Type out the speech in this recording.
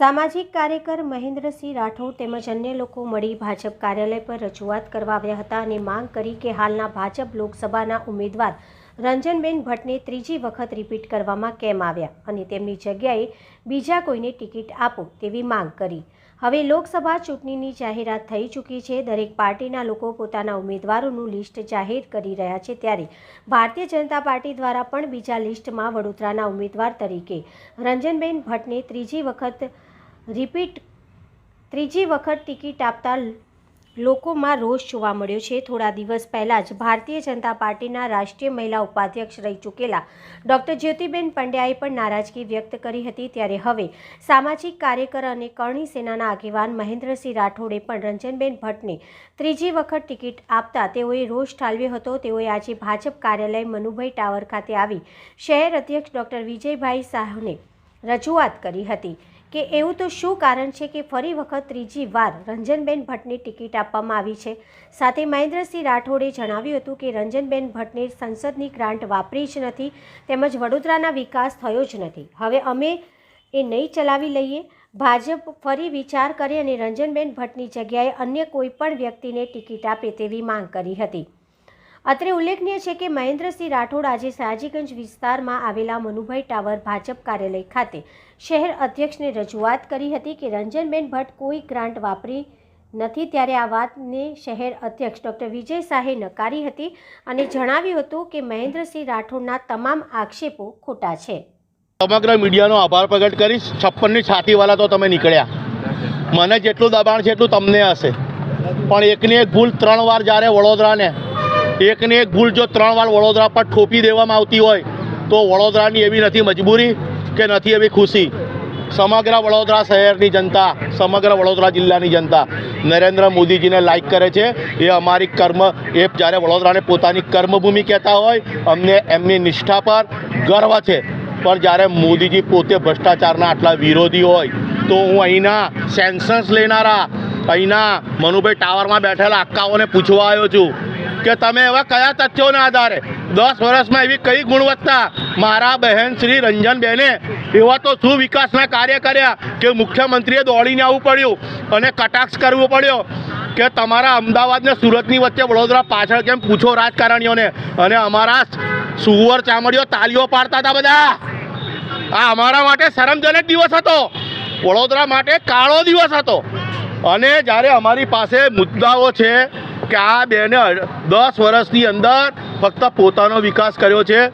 સામાજિક કાર્યકર મહેન્દ્રસિંહ રાઠોડ તેમજ અન્ય લોકો મળી ભાજપ કાર્યાલય પર રજૂઆત કરવા આવ્યા હતા અને માંગ કરી કે હાલના ભાજપ લોકસભાના ઉમેદવાર રંજનબેન ભટ્ટને ત્રીજી વખત રિપીટ કરવામાં કેમ આવ્યા અને તેમની જગ્યાએ બીજા કોઈને ટિકિટ આપો તેવી માંગ કરી. હવે લોકસભા ચૂંટણીની જાહેરાત થઈ ચૂકી છે. દરેક પાર્ટીના લોકો પોતાના ઉમેદવારોનું લિસ્ટ જાહેર કરી રહ્યા છે ત્યારે ભારતીય જનતા પાર્ટી દ્વારા પણ બીજા લિસ્ટમાં વડોદરાના ઉમેદવાર તરીકે રંજનબેન ભટ્ટને ત્રીજી વખત રિપીટ, ત્રીજી વખત ટિકિટ આપતા લોકોમાં રોષ જોવા મળ્યો છે. થોડા દિવસ પહેલાં જ ભારતીય જનતા પાર્ટીના રાષ્ટ્રીય મહિલા ઉપાધ્યક્ષ રહી ચૂકેલા ડૉક્ટર જ્યોતિબેન પંડ્યાએ પણ નારાજગી વ્યક્ત કરી હતી. ત્યારે હવે સામાજિક કાર્યકર અને કરણી સેનાના આગેવાન મહેન્દ્રસિંહ રાઠોડે પણ રંજનબેન ભટ્ટને ત્રીજી વખત ટિકિટ આપતા તેઓએ રોષ ઠાલવ્યો હતો. તેઓએ આજે ભાજપ કાર્યાલય મનુભાઈ ટાવર ખાતે આવી શહેર અધ્યક્ષ ડૉક્ટર વિજયભાઈ સાહુને રજૂઆત કરી હતી. કે એવું તો શું કારણ છે કે ફરી વખત ત્રીજી વાર રંજનબેન ભટ્ટને ટિકિટ આપવામાં આવી છે? સાથે મહેન્દ્રસિંહ રાઠોડે જણાવ્યું હતું કે રંજનબેન ભટ્ટને સંસદની ગ્રાન્ટ વાપરી જ નથી, તેમજ વડોદરાના વિકાસ થયો જ નથી. હવે અમે એ નહીં ચલાવી લઈએ? ભાજપ ફરી વિચાર કરે અને રંજનબેન ભટ્ટની જગ્યાએ અન્ય કોઈ પણ વ્યક્તિને ટિકિટ આપે તેવી માંગ કરી હતી. અત્રે ઉલ્લેખનીય છે કે મહેન્દ્રસિંહ રાઠોડ આજે સયાજીગંજ વિસ્તારમાં આવેલા મનુભાઈ ટાવર ભાજપ કાર્યાલય ખાતે શહેર અધ્યક્ષને રજૂઆત કરી હતી કે રંજનબેન ભટ્ટ કોઈ ગ્રાન્ટ વાપરી નથી ત્યારે આ વાતને શહેર અધ્યક્ષ ડૉક્ટર વિજય શાહે નકારી હતી અને જણાવ્યું હતું કે મહેન્દ્રસિંહ રાઠોડના તમામ આક્ષેપો ખોટા છે. સમગ્ર મીડિયાનો આભાર પ્રગટ કરીશ. છપ્પનની છાતીવાળા તો તમે નીકળ્યા. મને જેટલું દબાણ છે એટલું તમને હશે. પણ એકની એક ભૂલ ત્રણ વાર જ્યારે વડોદરાને એકની એક ભૂલ જો ત્રણ વાર વડોદરા પર ઠોપી દેવામાં આવતી હોય, તો વડોદરાની એવી નથી મજબૂરી કે નથી એવી ખુશી. સમગ્ર વડોદરા શહેરની જનતા, સમગ્ર વડોદરા જિલ્લાની જનતા નરેન્દ્ર મોદીજીને લાઈક કરે છે. એ અમારી કર્મ, એ જ્યારે વડોદરાને પોતાની કર્મભૂમિ કહેતા હોય, અમને એમની નિષ્ઠા પર ગર્વ છે. પણ જ્યારે મોદીજી પોતે ભ્રષ્ટાચારના આટલા વિરોધી હોય, તો હું અહીંના સેન્સન્સ લેનારા, અહીંના મનુભાઈ ટાવરમાં બેઠેલા અક્કાઓને પૂછવા આવ્યો છું. કે તમે એવા કયા તથ્યોના આધારે દસ વર્ષમાં એવી કઈ ગુણવત્તા મારા બહેન શ્રી રંજનબેને એવા તો શું વિકાસના કાર્ય કર્યા કે મુખ્યમંત્રીએ દોડીને આવવું પડ્યું અને કટાક્ષ કરવો પડ્યો કે તમારા અમદાવાદ ને સુરતની વચ્ચે વડોદરા પાછળ કેમ પૂછો રાજકારણીઓને? અને અમારા સુવર ચામડીઓ તાલીઓ પાડતા હતા બધા. આ અમારા માટે શરમજનક દિવસ હતો. વડોદરા માટે કાળો દિવસ હતો. અને જ્યારે અમારી પાસે મુદ્દાઓ છે કે આ બેને દસ વર્ષની અંદર ફક્ત પોતાનો વિકાસ કર્યો છે.